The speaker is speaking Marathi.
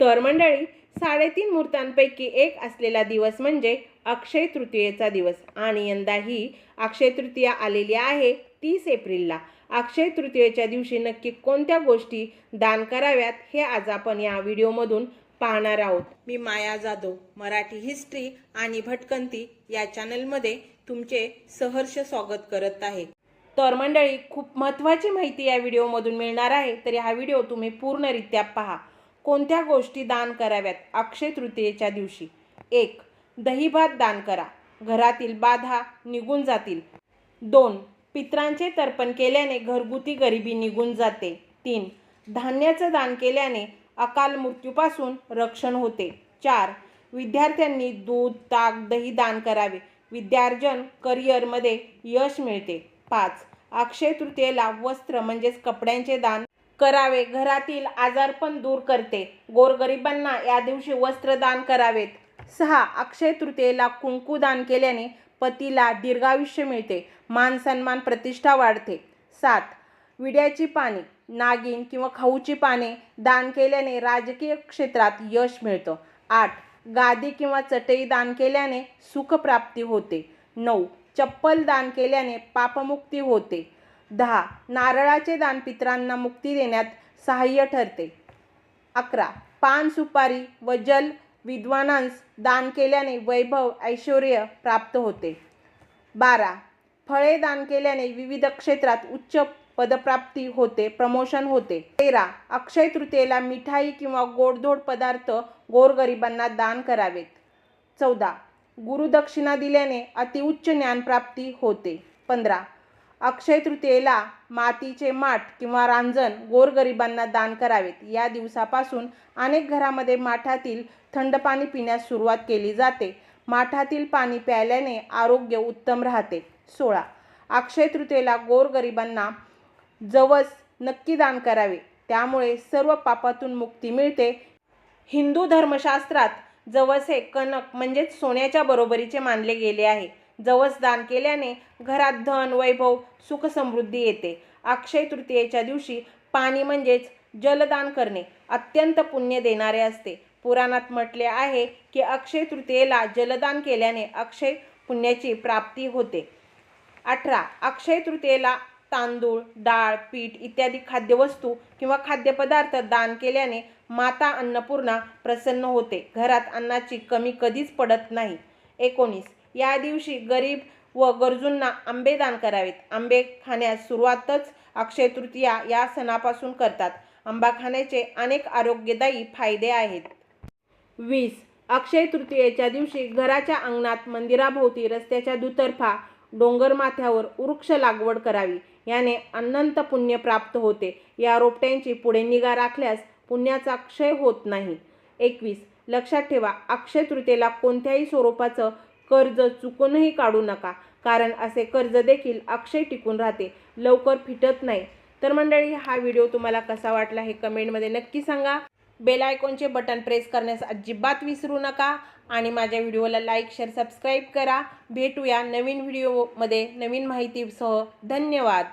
तर मंडळी साडेतीन मुहूर्तांपैकी एक असलेला दिवस म्हणजे अक्षय तृतीयेचा दिवस. आणि यंदाही अक्षय तृतीया आलेली आहे तीस एप्रिलला. अक्षय तृतीयेच्या दिवशी नक्की कोणत्या गोष्टी दान कराव्यात हे आज आपण या व्हिडिओमधून पाहणार आहोत. मी माया जाधव मराठी हिस्ट्री आणि भटकंती या चॅनलमध्ये तुमचे सहर्ष स्वागत करत आहे. तर मंडळी खूप महत्त्वाची माहिती या व्हिडिओमधून मिळणार आहे तर हा व्हिडिओ तुम्ही पूर्णरित्या पहा. कोणत्या गोष्टी दान कराव्यात? अक्षय तृतीयेच्या दिवशी. एक दहीभात दान करा. घरातील बाधा निघून जातील. दोन पित्रांचे तर्पण केल्याने घरगुती गरिबी निघून जाते. तीन धान्याचं दान केल्याने अकाल मृत्यूपासून रक्षण होते. चार विद्यार्थ्यांनी दूध ताक दही दान करावे. विद्यार्जन करिअरमध्ये यश मिळते. पाच अक्षय तृतीयेला वस्त्र म्हणजेच कपड्यांचे दान करावे. घरातील आजारपण दूर करते. गोरगरिबांना या दिवशी वस्त्र दान करावेत. सहा अक्षय तृतीयेला कुंकू दान केल्याने पतीला दीर्घायुष्य मिळते. मान सन्मान प्रतिष्ठा वाढते. सात विड्याची पाने नागिन किंवा खाऊची पाने दान केल्याने राजकीय क्षेत्रात यश मिळतं. आठ गादी किंवा चटई दान केल्याने सुखप्राप्ती होते. नऊ चप्पल दान केल्याने पापमुक्ती होते. दहा. नारळाचे दान पित्रांना मुक्ती देण्यात सहाय्य ठरते. अकरा. पान सुपारी व जल विद्वानांस दान केल्याने वैभव ऐश्वर प्राप्त होते. बारा. फळे दान केल्याने विविध क्षेत्रात उच्च पदप्राप्ती होते प्रमोशन होते. तेरा. अक्षय तृतीयेला मिठाई किंवा गोडधोड पदार्थ गोरगरिबांना दान करावेत. चौदा. गुरुदक्षिणा दिल्याने अतिउच्च ज्ञानप्राप्ती होते. पंधरा. अक्षय तृतीयेला मातीचे माठ किंवा रांजण गोरगरिबांना दान करावेत. या दिवसापासून अनेक घरामध्ये माठातील थंड पाणी पिण्यास सुरुवात केली जाते. माठातील पाणी प्यायल्याने आरोग्य उत्तम राहते. सोळा. अक्षय तृतीयेला गोरगरिबांना जवस नक्की दान करावे. त्यामुळे सर्व पापातून मुक्ती मिळते. हिंदू धर्मशास्त्रात जवस हे कनक म्हणजेच सोन्याच्या बरोबरीचे मानले गेले आहे. जवस दान केल्याने घरात धन वैभव सुखसमृद्धी येते. अक्षय तृतीयेच्या दिवशी पाणी म्हणजेच जलदान करणे अत्यंत पुण्य देणारे असते. पुराणात म्हटले आहे की अक्षय तृतीयेला जलदान केल्याने अक्षय पुण्याची प्राप्ती होते. अठरा. अक्षय तृतीयेला तांदूळ डाळ पीठ इत्यादी खाद्यवस्तू किंवा खाद्यपदार्थ दान केल्याने माता अन्नपूर्णा प्रसन्न होते. घरात अन्नाची कमी कधीच पडत नाही. एकोणीस. या दिवशी गरीब व गरजूंना आंबे दान करावेत. आंबे खाण्यास सुरुवातच अक्षय तृतीया या सणापासून करतात. आंबा खाण्याचे अनेक आरोग्यदायी फायदे आहेत. वीस. अक्षय तृतीयेच्या दिवशी घराच्या अंगणात मंदिराभोवती रस्त्याच्या दुतर्फा डोंगर माथ्यावर वृक्ष लागवड करावी. याने अनंत पुण्य प्राप्त होते. या रोपट्यांची पुढे निगा राखल्यास पुण्याचा क्षय होत नाही. एकवीस. लक्षात ठेवा अक्षय तृतीयेला कोणत्याही स्वरूपाचं कर्ज चुकूनही काढू नका. कारण असे कर्ज देखील अक्षय टिकून राहते. लवकर फिटत नाही. तर मंडळी हा व्हिडिओ तुम्हाला कसा वाटला हे कमेंटमध्ये नक्की सांगा. बेल आयकॉनचे बटन प्रेस करण्यास अजिबात विसरू नका आणि माझ्या व्हिडिओला लाईक शेअर सबस्क्राईब करा. भेटूया नवीन व्हिडिओमध्ये नवीन माहितीसह. धन्यवाद.